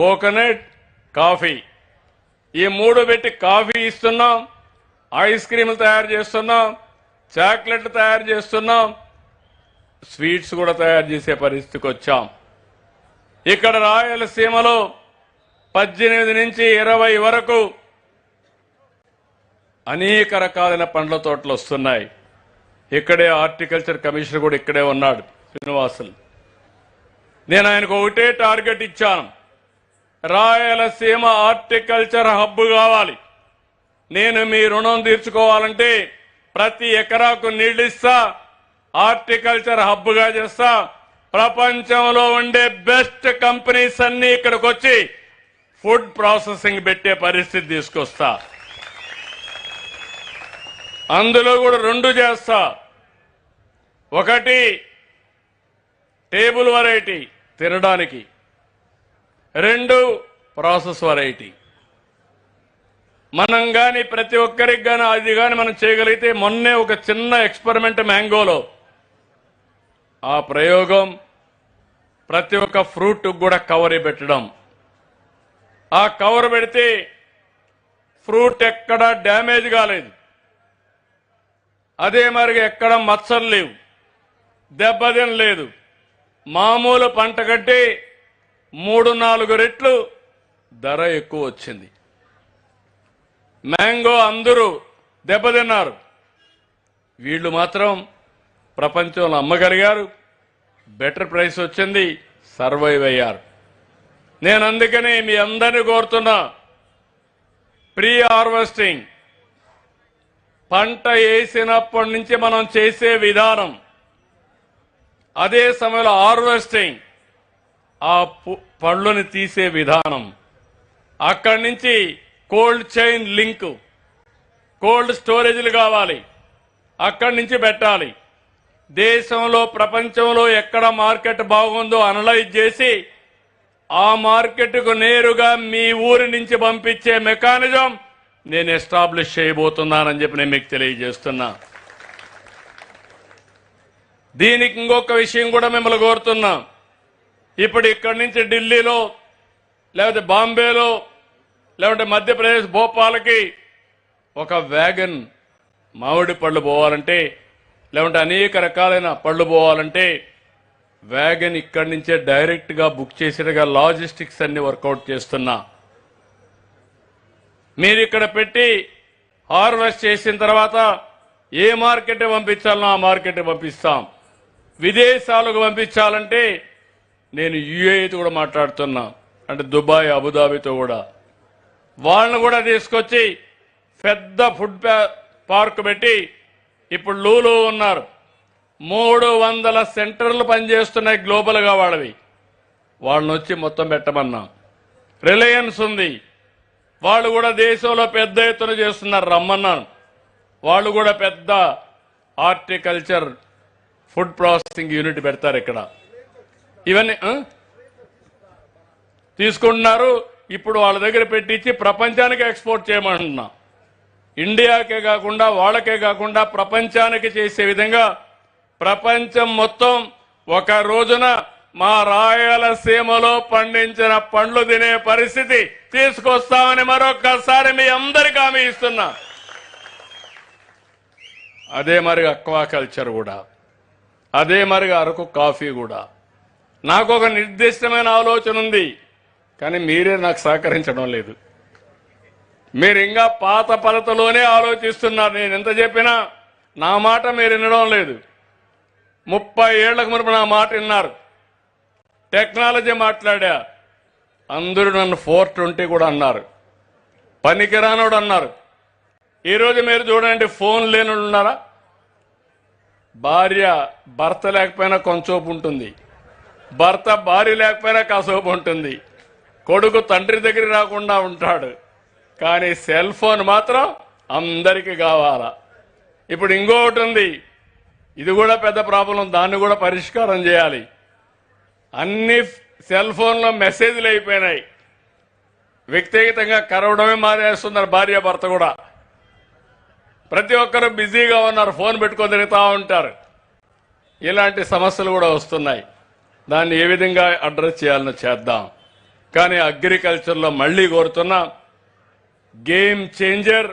Coconut coffee. ఈ మూడు పెట్టి కాఫీ ఇస్తున్నాం ఐస్ క్రీములు తయారు చేస్తున్నాం చాక్లెట్లు తయారు చేస్తున్నాం స్వీట్స్ కూడా తయారు చేసే పరిస్థితికి వచ్చాం. ఇక్కడ రాయలసీమలో పద్దెనిమిది నుంచి ఇరవై వరకు అనేక రకాలైన పండ్ల తోటలు వస్తున్నాయి. ఇక్కడే హార్టికల్చర్ కమిషనర్ కూడా ఇక్కడే ఉన్నాడు శ్రీనివాసులు. నేను ఆయనకు ఒకటే టార్గెట్ ఇచ్చాను. రాయలసీమ హార్టికల్చర్ హబ్ కావాలి. నేను మీ రుణం తీర్చుకోవాలంటే ప్రతి ఎకరాకు నీళ్ళు ఇస్తా హార్టికల్చర్ హబ్గా చేస్తా. ప్రపంచంలో ఉండే బెస్ట్ కంపెనీస్ అన్ని ఇక్కడికి వచ్చి ఫుడ్ ప్రాసెసింగ్ పెట్టే పరిస్థితి తీసుకొస్తా. అందులో కూడా రెండు చేస్తా. ఒకటి టేబుల్ వెరైటీ తినడానికి. రెండు ప్రాసెస్ వెరైటీ మనం కానీ ప్రతి ఒక్కరికి కానీ అది కానీ మనం చేయగలిగితే మొన్నే ఒక చిన్న ఎక్స్పెరిమెంట్ మ్యాంగోలో ఆ ప్రయోగం ప్రతి ఒక్క ఫ్రూట్ కూడా కవర్ పెట్టడం. ఆ కవర్ పెడితే ఫ్రూట్ ఎక్కడ డ్యామేజ్ కాలేదు. అదే మరి ఎక్కడ మచ్చలు లేవు. దెబ్బతిన లేదు మామూలు పంట కంటే మూడు నాలుగు రెట్లు ధర ఎక్కువ వచ్చింది. మ్యాంగో అందరూ దెబ్బతిన్నారు. వీళ్ళు మాత్రం ప్రపంచంలో అమ్మగలిగారు. బెటర్ ప్రైస్ వచ్చింది సర్వైవ్ అయ్యారు. నేను అందుకని మీ అందరినీ కోరుతున్నా ప్రీ హార్వెస్టింగ్. పంట వేసినప్పటి నుంచి మనం చేసే విధానం. అదే సమయంలో హార్వెస్టింగ్. ఆ పళ్ళుని తీసే విధానం. అక్కడి నుంచి కోల్డ్ చైన్ లింక్. కోల్డ్ స్టోరేజ్లు కావాలి. అక్కడి నుంచి పెట్టాలి. దేశంలో ప్రపంచంలో ఎక్కడ మార్కెట్ బాగుందో అనలైజ్ చేసి ఆ మార్కెట్కు నేరుగా మీ ఊరి నుంచి పంపించే మెకానిజం నేను ఎస్టాబ్లిష్ చేయబోతున్నానని చెప్పి నేను మీకు తెలియజేస్తున్నా. దీనికి ఇంకొక విషయం కూడా మిమ్మల్ని కోరుతున్నాం. ఇప్పుడు ఇక్కడి నుంచి ఢిల్లీలో లేకపోతే బాంబేలో లేకుంటే మధ్యప్రదేశ్ భోపాల్కి ఒక వ్యాగన్ మామిడి పళ్ళు పోవాలంటే లేకుంటే అనేక రకాలైన పళ్ళు పోవాలంటే వ్యాగన్ ఇక్కడి నుంచే డైరెక్ట్గా బుక్ చేసినగా లాజిస్టిక్స్ అన్ని వర్కౌట్ చేస్తున్నా. మీరు ఇక్కడ పెట్టి హార్వెస్ట్ చేసిన తర్వాత ఏ మార్కెట్ పంపించాలనో ఆ మార్కెట్ పంపిస్తాం. విదేశాలకు పంపించాలంటే నేను యుఏతో కూడా మాట్లాడుతున్నా. అంటే దుబాయ్ అబుదాబితో కూడా. వాళ్ళని కూడా తీసుకొచ్చి పెద్ద ఫుడ్ పార్క్ పెట్టి ఇప్పుడు లూలు ఉన్నారు. మూడు వందల సెంటర్లు పనిచేస్తున్నాయి గ్లోబల్గా వాళ్ళవి. వాళ్ళని వచ్చి మొత్తం పెట్టమన్నాం. రిలయన్స్ ఉంది. వాళ్ళు కూడా దేశంలో పెద్ద ఎత్తున చేస్తున్నారు. రమ్మన్నాను వాళ్ళు కూడా పెద్ద హార్టికల్చర్ ఫుడ్ ప్రాసెసింగ్ యూనిట్ పెడతారు ఇక్కడ. ఇవన్నీ తీసుకుంటున్నారు. ఇప్పుడు వాళ్ళ దగ్గర పెట్టించి ప్రపంచానికి ఎక్స్పోర్ట్ చేయమంటున్నా. ఇండియాకే కాకుండా వాళ్ళకే కాకుండా ప్రపంచానికి చేసే విధంగా ప్రపంచం మొత్తం ఒక రోజున మా రాయలసీమలో పండించిన పండ్లు తినే పరిస్థితి తీసుకొస్తామని మరొక్కసారి మీ అందరికీ హామీ ఇస్తున్నా. అదే మరి అక్వాకల్చర్ కూడా. అదే మరి అరకు కాఫీ కూడా. నాకు ఒక నిర్దిష్టమైన ఆలోచన ఉంది. కానీ మీరే నాకు సహకరించడం లేదు. మీరు ఇంకా పాత పలతలోనే ఆలోచిస్తున్నారు. నేను ఎంత చెప్పినా నా మాట మీరు వినడం లేదు. ముప్పై ఏళ్ళకు మునుపు నా మాట విన్నారు. టెక్నాలజీ మాట్లాడా. అందరూ నన్ను ఫోర్ ట్వంటీ కూడా అన్నారు. పనికిరానోడు అన్నారు. ఈరోజు మీరు చూడండి ఫోన్ లేని ఉన్నారా? భార్య భర్త లేకపోయినా కొంచెంసేపు ఉంటుంది. భర్త భార్య లేకపోయినా కాసేపు ఉంటుంది. కొడుకు తండ్రి దగ్గర రాకుండా ఉంటాడు. కానీ సెల్ ఫోన్ మాత్రం అందరికీ కావాలా. ఇప్పుడు ఇంకొకటి ఉంది. ఇది కూడా పెద్ద ప్రాబ్లం దాన్ని కూడా పరిష్కారం చేయాలి. అన్ని సెల్ ఫోన్లో మెసేజ్లు అయిపోయినాయి. వ్యక్తిగతంగా కరవడమే మానేస్తున్నారు భార్య భర్త కూడా. ప్రతి ఒక్కరు బిజీగా ఉన్నారు ఫోన్ పెట్టుకొని తిరుగుతూ ఉంటారు. ఇలాంటి సమస్యలు కూడా వస్తున్నాయి. దాన్ని ఏ విధంగా అడ్రస్ చేయాలనో చేద్దాం. కానీ అగ్రికల్చర్లో మళ్ళీ కోరుతున్నా గేమ్ చేంజర్